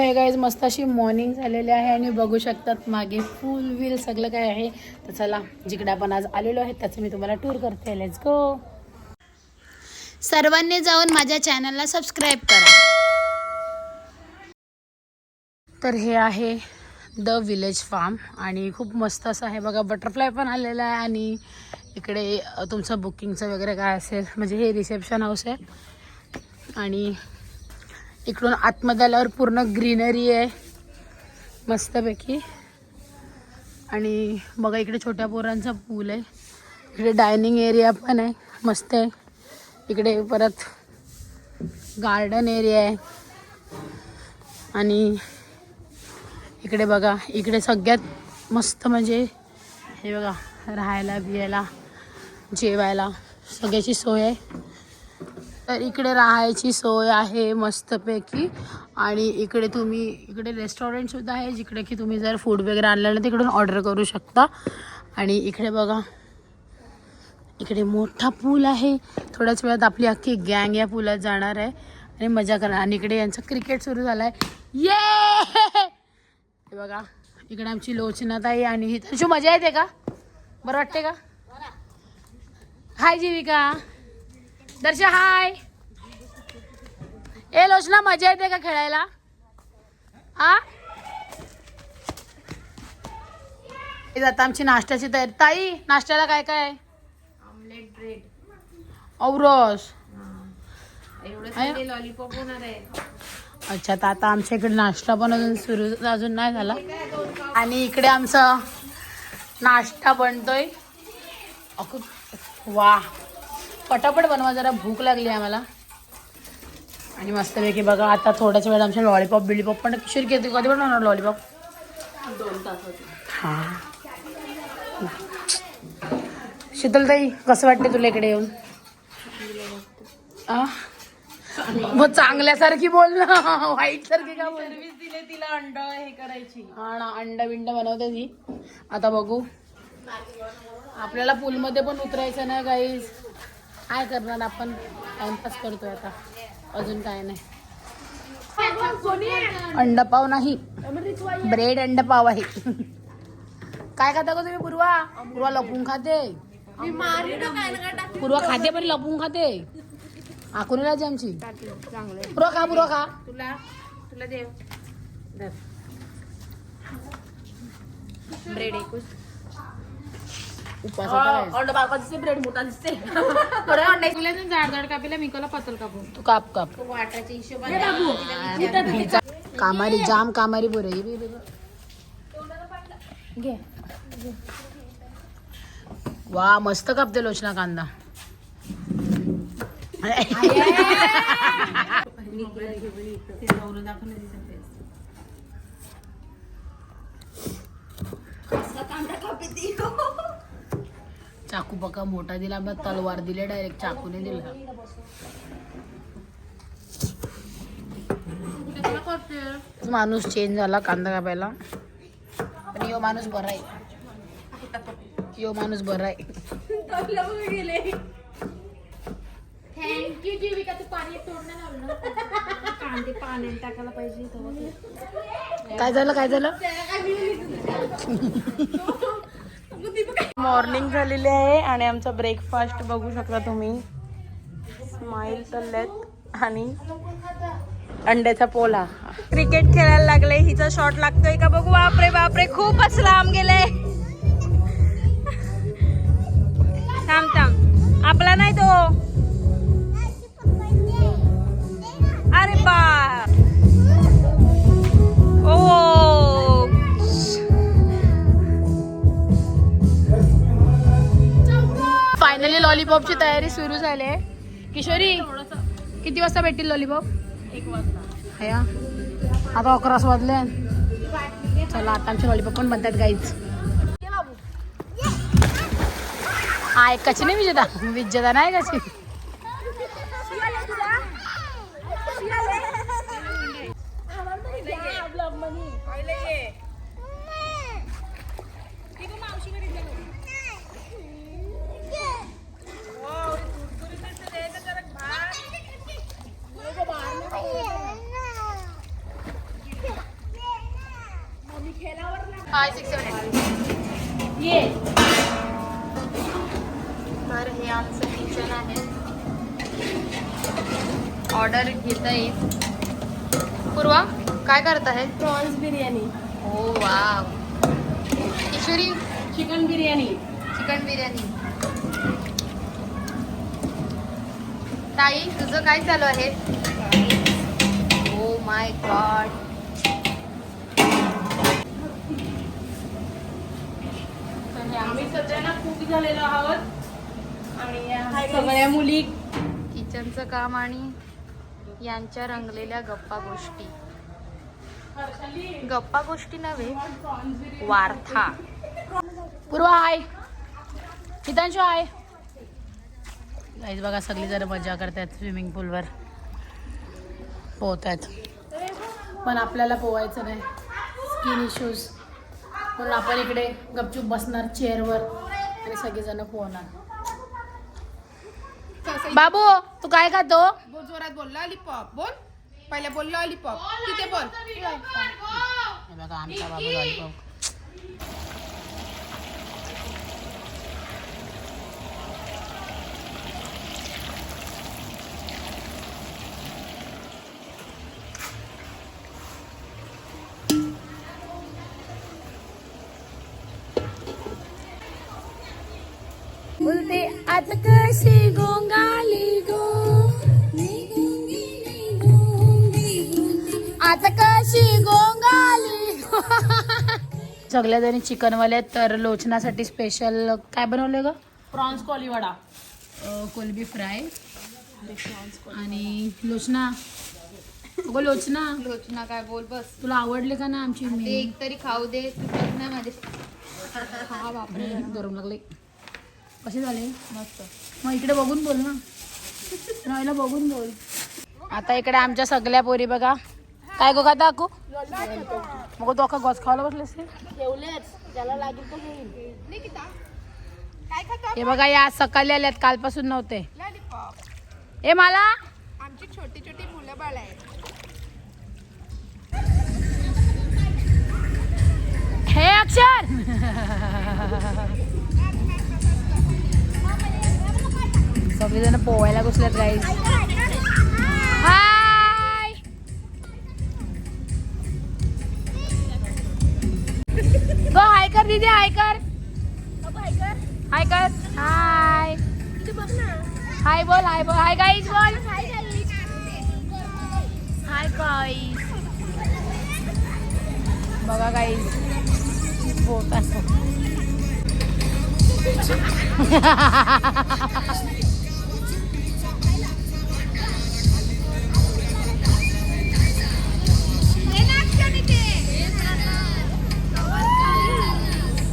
हे गाईज मस्त अशी मॉर्निंग झालेली आहे आणि बघू शकतात मागे फुल व्हील सगळं काय आहे. तर चला जिकडे आपण आज आलेलो आहे त्याचं मी तुम्हाला टूर करते. लेट्स गो सर्वांनी जाऊन माझ्या चॅनलला सबस्क्राईब करा. तर हे आहे द विलेज फार्म आणि खूप मस्त असं आहे बघा बटरफ्लाय पण आलेला आहे आणि इकडे तुमचं बुकिंगचं वगैरे काय असेल म्हणजे हे रिसेप्शन हाऊस आहे. आणि इकडून आतमध्ये आल्यावर पूर्ण ग्रीनरी आहे. मस्तपैकी. आणि बघा इकडे छोट्या पोरांचा पूल आहे. इकडे डायनिंग एरिया पण आहे. मस्त आहे. इकडे परत गार्डन एरिया आहे. आणि इकडे बघा इकडे सगळ्यात मस्त म्हणजे हे बघा राहायला बियायला जेवायला सगळ्याची सोय आहे. तर इकडे राहायची सोय आहे मस्तपैकी. आणि इकडे तुम्ही इकडे रेस्टॉरंटसुद्धा आहे जिकडे की तुम्ही जर फूड वगैरे आणलं ना तिकडून ऑर्डर करू शकता. आणि इकडे बघा इकडे मोठा पूल आहे. थोड्याच वेळात आपली अख्खी गँग या पुलात जाणार आहे. आणि मजा करणार आणि इकडे यांचं क्रिकेट सुरू झालं आहे ये हे बघा इकडे आमची लोचनाताई आणि ही तशी मजा येते का? बरं वाटते का? हाय जीविका. दर्शा हाय. ए लोचना मजा येते का खेळायला? हा हे जाता आमची नाश्त्याची तयारी. ताई नाश्त्याला काय काय? आहे? ऑमलेट ब्रेड औरस लॉलीपॉप होणार आहे. अच्छा तर आता आमच्या इकडे नाश्ता पण अजून सुरू अजून नाही झाला. आणि इकडे आमचा नाश्ता बनतोय. वा. पटापट बनवा जरा भूक लागली आम्हाला. आणि मस्तपैकी बघा आता थोड्याच वेळात आमच्या लॉलीपॉप बिलीपॉप पण किशोर किती कधी बनवणार लॉलीपॉप दोन तास हां. शीतलताई कसं वाटते तुला इकडे येऊन? मग चांगल्यासारखी बोल ना वाईट सारखी का बोल? दिले तिला अंड हे करायची. हा ना अंडा बिंड बनवते ती. आता बघू. आपल्याला पूलमध्ये पण उतरायचं नाही काहीच काय करणार आपण? टाइमपास करतोय आता. अजून काय नाही. अंडा पाव नाही. ब्रेड अंडा पाव आहे. काय खाता का तुम्ही पूर्वा? पूर्वा लपून खाते. पूर्वा खाते पण लपून खाते. आखून राहायची आमची. पूर्वा खा पूर्वा खा. तुला तुला देव ब्रेड एकूच. उपासाचा आहे. अंड बाबा दिसते ब्रेड मोठा दिसते थोड्या अंडा तुला जाड जाड कापीला मिकोला पातळ कापू तू काप काप. वाटाच्या हिशोबाने हिचा- कामारी जाम कामारी बोरे हे. घे. वा मस्त कापते लोचना कांदा. चाकू बका मोठा दिला मग तलवार दिले डायरेक्ट चाकूने दिला. माणूस चेंज झाला कांदा कापायला. पण यो माणूस बरा आहे. यो माणूस बरा आहे. थँक्यू जीविका तू पाणी तोडणं लावलं ना? कांदे पाण्यात टाकायला पाहिजे काय झालं काय झालं? मॉर्निंग झालेली आहे आणि आमचा ब्रेकफास्ट बघू शकता तुम्ही. स्माईल चालल्यात आणि अंड्याचा पोला. क्रिकेट खेळायला लागले हिचा शॉट लागतोय का बघू? बापरे बापरे खूपच लांब गेले. थांब थांब. आपला नाही तो. लॉलीपॉपची तयारी सुरू झाली आहे. किशोरी किती वाजता भेटतील लॉलीपॉप? एक वाजता हया. आता अकराच वाजले चला आता आमचे लॉलीपॉप पण बनतात गाईच हा कशी नाही विजेता? विजेता नाही कशी? फाय सिक्स सेवन ये. तर हे आमचं किचन आहे. ऑर्डर घेता येईल पूर्वा काय करत आहे प्रॉन्स बिर्याणी. हो wow. Kishori? Chicken biryani. Chicken biryani. ताई तुझं काय चालू आहे? ओ माय गॉड आम्ही सध्या ना खूप झालेलो आहोत. आणि या सगळ्या मुली किचनचं काम आणि यांच्या रंगलेल्या गप्पा गोष्टी. गप्पा गोष्टी नव्हे वार्था पूर्वा हाय. हितांशू हाय. गाईज बघा सगळी जण मजा करतात स्विमिंग पूलवर पोहत आहेत पण आपल्याला पोवायचं नाही. स्किन इश्यूज म्हणून आपण इकडे गपचूप बसणार चेअरवर. आणि सगळेजण पोहणार. बाबू तू काय खातो? बोल जोरात बोल. लॉलीपॉप बोल. पहिले बोल लॉलीपॉप. तिथे बोल. बघा आमचा बाबू लॉलीपॉप. बोलते आता कशी गोंगाली गो. आता कशी गोंगाली सगळ्या जणी चिकनवाले आहेत तर लोचनासाठी स्पेशल काय बनवलं ग? प्रॉन्स कोलीवाडा. कोलबी फ्राय आणि लोचना. अगं लोचना. लोचना काय बोल बस. तुला आवडले का ना आमची ते एक तरी खाऊ दे तुझ्यात नाही माझे. हा बापरे गरम लागले कसे झाले? मस्त. मग इकडे बघून बोल ना. राहिला बघून बोल. आता इकडे आमच्या सगळ्या पोरी बघा. काय गो खाता अकू मग तू अख्खा गॉस बसलेस? काय खातो हे बघा या आज सकाळी आल्यात कालपासून नव्हते. ए मला? आमची छोटी छोटी मुलं बाळ आहेत. हे अक्षर! सगळेजण पोवायला घुसल्यात गाईज हाय गो हाय कर दीदी हाय कर. हाय कर. हाय हाय बोल हाय बोल. हाय गाईज बोल. हाय गाईज बघा गाईज बोल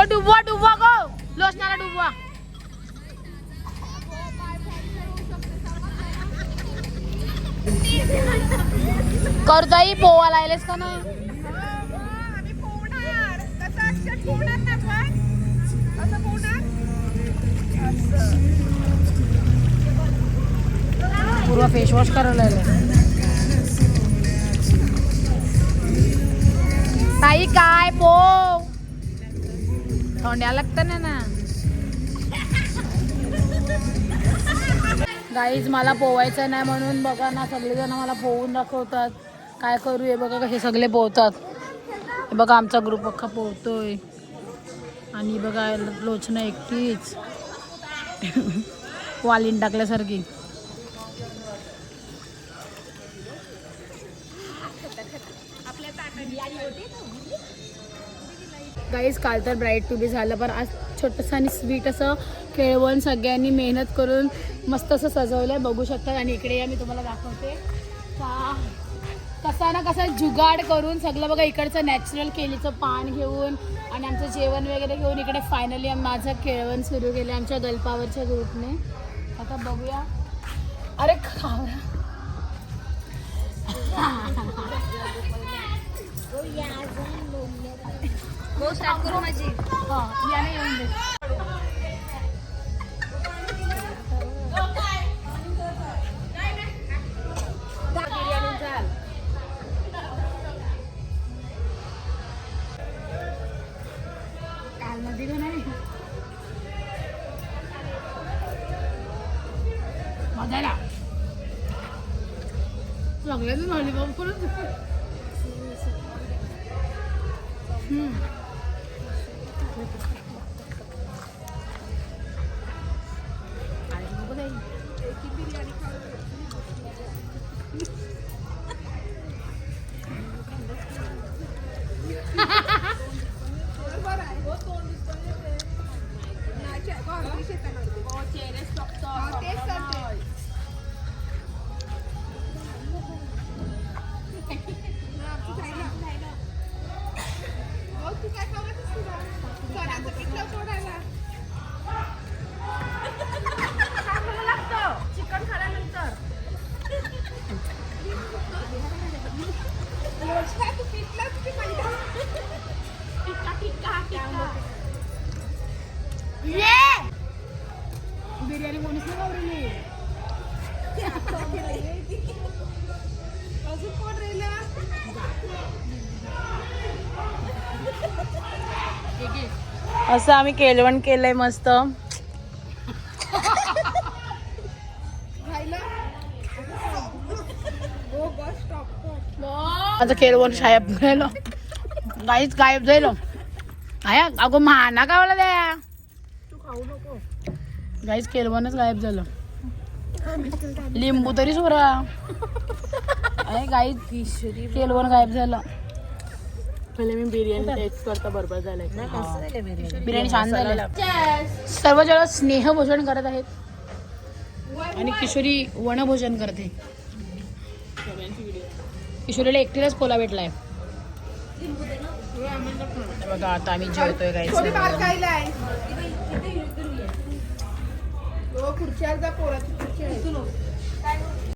गो डुबवा डुबवा गो. लोसनाला डुबवा. करताई पोवा लायलेस का ना पूर्व फेस वॉश करायला ताई काय पो? लागतं ना ना. गाईज मला पोवायचं नाही म्हणून बघा ना सगळेजण मला पोहून दाखवतात. काय करू हे बघा कसे सगळे पोहतात. हे बघा आमचा ग्रुप अख्खा पोहतोय. आणि बघा लोचना एकटीच. वालीन टाकल्यासारखी. गाईज काल तर ब्राईट टू बी झालं पण आज छोटंसं आणि स्वीट असं खेळवून सगळ्यांनी मेहनत करून मस्त असं सजवलं आहे बघू शकतात आणि इकडे या मी तुम्हाला दाखवते. का कसा ना कसा जुगाड करून सगळं बघा इकडचं नॅचरल केलीचं पान घेऊन आणि आमचं जेवण वगैरे घेऊन इकडे फायनली माझं खेळवण सुरू केलं आमच्या गल्पावरच्या ग्रुपने आता बघूया. अरे खावरा हो स्टार्ट करू माझी हां याने येऊन दे Magdala. Magdala, no, le vamos por otro. Thank you. Biryani कोणीच नाही गावलेली अजून कोण राहिलं? असं आम्ही केलवण केलंय मस्त. हो माझं साहेब गेलो गाईच गायब झालो. आया अगो महाना गावाला द्या. गाईच केलवणच गायब झालं. लिंबू तरी सोरा अरे गाई केलवण गायब झालं. पहिले मी बिर्याणी टेस्ट करता बरोबर झालंय. बिर्याणी? छान झाली सर्वजण स्नेहभोजन करत आहेत. आणि किशोरी वनभोजन करते. किशोरीला एकटीलाच पोला भेटलाय. बघा आता आम्ही जेवतोय गाईचं हो खुर्च्यावर जा पोराची खुर्ची आहे.